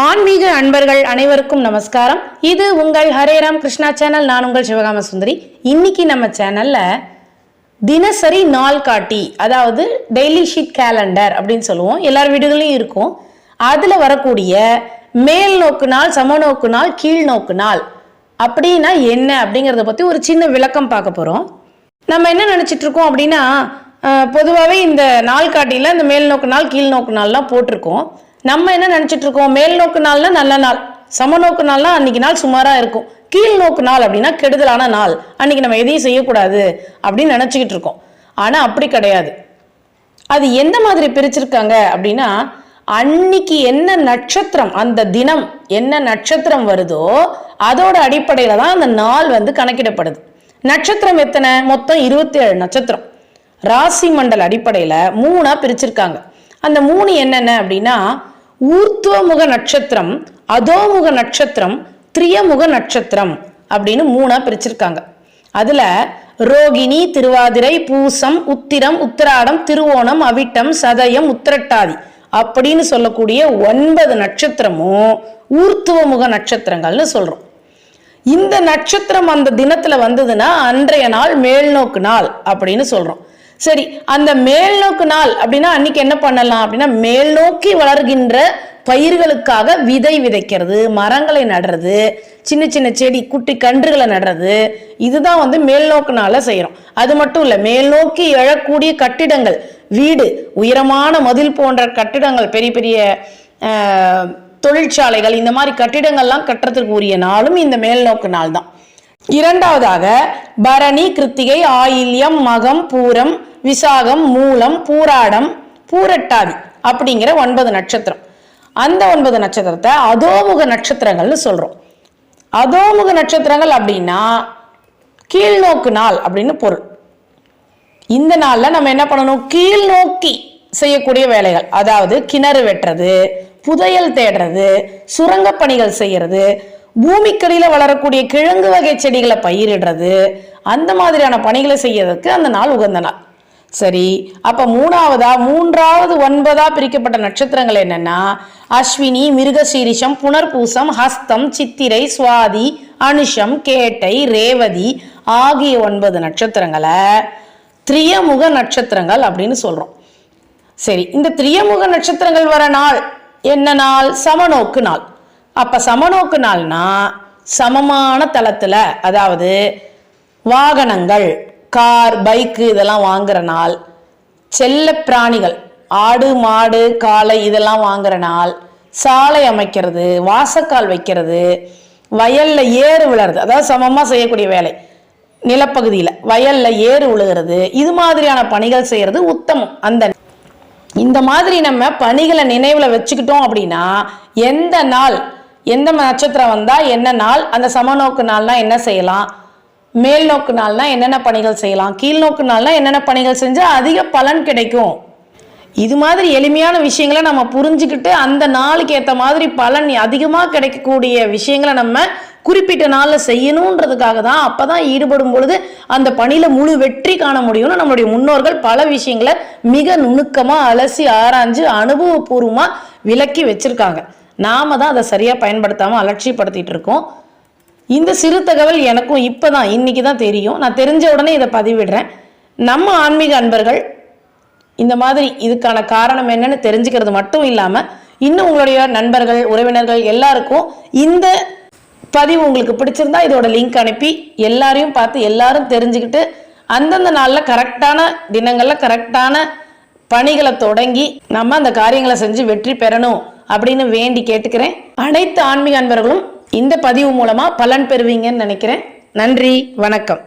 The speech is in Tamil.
ஆன்மீக அன்பர்கள் அனைவருக்கும் நமஸ்காரம். இது உங்கள் ஹரேராம் கிருஷ்ணா சேனல் நான் உங்கள் சிவகாம சுந்தரி. இன்னைக்கு நம்ம சேனல்ல தினசரி நாள் காட்டி அதாவது டெய்லி ஷீட் கேலண்டர் அப்படின்னு சொல்லுவோம். எல்லார் வீடுகளையும் இருக்கும். அதுல வரக்கூடிய மேல் நோக்கு நாள் சமநோக்கு நாள் கீழ் நோக்கு நாள் அப்படின்னா என்ன அப்படிங்கறத பத்தி ஒரு சின்ன விளக்கம் பார்க்க போறோம். நம்ம என்ன நினைச்சிட்டு இருக்கோம் அப்படின்னா பொதுவாகவே இந்த நாள் காட்டியில் இந்த மேல் நோக்கு நாள் கீழ் நோக்கு நாள்லாம் போட்டிருக்கோம். நம்ம என்ன நினைச்சிட்டு இருக்கோம்? மேல் நோக்கு நாள்னா நல்ல நாள். சமநோக்கு நாள்னா அன்னைக்கு நாள் சுமாரா இருக்கும். கீழ் நோக்கு நாள் அப்படின்னா கெடுதலான நாள். அன்னைக்கு நம்ம எதையும் செய்யக்கூடாது அப்படின்னு நினைச்சுக்கிட்டு இருக்கோம். ஆனா அப்படி கிடையாது. அது எந்த மாதிரி பிரிச்சிருக்காங்க அப்படின்னா அன்னைக்கு என்ன நட்சத்திரம் அந்த தினம் என்ன நட்சத்திரம் வருதோ அதோட அடிப்படையில தான் அந்த நாள் வந்து கணக்கிடப்படுது. நட்சத்திரம் எத்தனை? மொத்தம் இருபத்தி ஏழு நட்சத்திரம். ராசி மண்டல் அடிப்படையில மூணா பிரிச்சிருக்காங்க. அந்த மூணு என்னென்ன அப்படின்னா ஊர்த்துவமுக நட்சத்திரம் அதோமுக நட்சத்திரம் திரியமுக நட்சத்திரம் அப்படின்னு மூணா பிரிச்சிருக்காங்க. அதுல ரோகிணி திருவாதிரை பூசம் உத்திரம் உத்திராடம் திருவோணம் அவிட்டம் சதயம் உத்திரட்டாதி அப்படின்னு சொல்லக்கூடிய ஒன்பது நட்சத்திரமும் ஊர்த்துவமுக நட்சத்திரங்கள்னு சொல்றோம். இந்த நட்சத்திரம் அந்த தினத்துல வந்ததுன்னா அன்றைய நாள் மேல்நோக்கு நாள் அப்படின்னு சொல்றோம். சரி அந்த மேல்நோக்கு நாள் அப்படின்னா அன்னைக்கு என்ன பண்ணலாம் அப்படின்னா மேல் நோக்கி வளர்கின்ற பயிர்களுக்காக விதை விதைக்கிறது மரங்களை நடுறது சின்ன சின்ன செடி குட்டி கன்றுகளை நடுறது இதுதான் வந்து மேல்நோக்கு நோக்குனால செய்யறோம். அது மட்டும் இல்லை மேல் நோக்கி எழக்கூடிய கட்டிடங்கள் வீடு உயரமான மதில் போன்ற கட்டிடங்கள் பெரிய பெரிய தொழிற்சாலைகள் இந்த மாதிரி கட்டிடங்கள்லாம் கட்டுறதுக்கு உரிய நாளும் இந்த மேல்நோக்கு நாள் தான். இரண்டாவதாக பரணி கிருத்திகை ஆயில்யம் மகம் பூரம் விசாகம் மூலம் பூராடம் பூரட்டாதி அப்படிங்கிற ஒன்பது நட்சத்திரம். அந்த ஒன்பது நட்சத்திரத்தை அதோமுக நட்சத்திரங்கள்னு சொல்றோம். அதோமுக நட்சத்திரங்கள் அப்படின்னா கீழ்நோக்கு நாள் அப்படின்னு பொருள். இந்த நாள்ல நம்ம என்ன பண்ணணும்? கீழ் நோக்கி செய்யக்கூடிய வேலைகள். அதாவது கிணறு வெட்டுறது புதையல் தேடுறது சுரங்க பணிகள் செய்யறது பூமிக்கடியில் வளரக்கூடிய கிழங்கு வகை செடிகளை பயிரிடுறது அந்த மாதிரியான பணிகளை செய்யறதுக்கு அந்த நாள் உகந்த நாள். சரி அப்ப மூணாவதா மூன்றாவது ஒன்பதா பிரிக்கப்பட்ட நட்சத்திரங்கள் என்னன்னா அஸ்வினி மிருகசீரிஷம் புனர்பூசம் ஹஸ்தம் சித்திரை சுவாதி அனுஷம் கேட்டை ரேவதி ஆகிய ஒன்பது நட்சத்திரங்களை திரியமுக நட்சத்திரங்கள் அப்படின்னு சொல்றோம். சரி இந்த திரியமுக நட்சத்திரங்கள் வர நாள் என்ன நாள்? சமநோக்கு நாள். அப்போ சமநோக்கு நாள்னா சமமான தளத்தில் அதாவது வாகனங்கள் கார் பைக்கு இதெல்லாம் வாங்குற நாள் செல்ல பிராணிகள் ஆடு மாடு காளை இதெல்லாம் வாங்குற நாள் சாலை அமைக்கிறது வாசக்கால் வைக்கிறது வயல்ல ஏறு விழுறது அதாவது சமமாக செய்யக்கூடிய வேலை நிலப்பகுதியில் வயல்ல ஏறு விழுகிறது இது மாதிரியான பணிகள் செய்கிறது உத்தமம். அந்த இந்த மாதிரி நம்ம பணிகளை நினைவில் வச்சுக்கிட்டோம் அப்படின்னா எந்த நாள் எந்த நட்சத்திரம் வந்தால் என்ன நாள் அந்த சமநோக்கு நாள்னா என்ன செய்யலாம்? மேல் நோக்கு நாள்னா என்னென்ன பணிகள் செய்யலாம்? கீழ் நோக்கு நாள்னா என்னென்ன பணிகள் செஞ்சால் அதிக பலன் கிடைக்கும். இது மாதிரி எளிமையான விஷயங்களை நம்ம புரிஞ்சுக்கிட்டு அந்த நாளுக்கு ஏற்ற மாதிரி பலன் அதிகமாக கிடைக்கக்கூடிய விஷயங்களை நம்ம குறிப்பிட்ட நாளில் செய்யணுன்றதுக்காக தான் அப்போ தான் ஈடுபடும் பொழுது அந்த பணியில் முழு வெற்றி காண முடியும்னு நம்மளுடைய முன்னோர்கள் பல விஷயங்களை மிக நுணுக்கமாக அலசி ஆராய்ஞ்சு அனுபவபூர்வமாக விளக்கி வச்சுருக்காங்க. நாம தான் அதை சரியாக பயன்படுத்தாமல் அலட்சியப்படுத்திட்டு இருக்கோம். இந்த சிறு தகவல் எனக்கும் இப்போ தான் இன்றைக்கி தான் தெரியும். நான் தெரிஞ்ச உடனே இதை பதிவிடுறேன். நம்ம ஆன்மீக அன்பர்கள் இந்த மாதிரி இதுக்கான காரணம் என்னன்னு தெரிஞ்சுக்கிறது மட்டும் இல்லாமல் இன்னும் உங்களுடைய நண்பர்கள் உறவினர்கள் எல்லாருக்கும் இந்த பதிவு உங்களுக்கு பிடிச்சிருந்தா இதோட லிங்க் அனுப்பி எல்லாரையும் பார்த்து எல்லாரும் தெரிஞ்சுக்கிட்டு அந்தந்த நாளில் கரெக்டான தினங்களில் கரெக்டான பணிகளை தொடங்கி நம்ம அந்த காரியங்களை செஞ்சு வெற்றி பெறணும். அப்படின்னு வேண்டி கேட்டுக்கிறேன். அனைத்து ஆன்மீக அன்பர்களும் இந்த பதிவு மூலமா பலன் பெறுவீங்கன்னு நினைக்கிறேன். நன்றி வணக்கம்.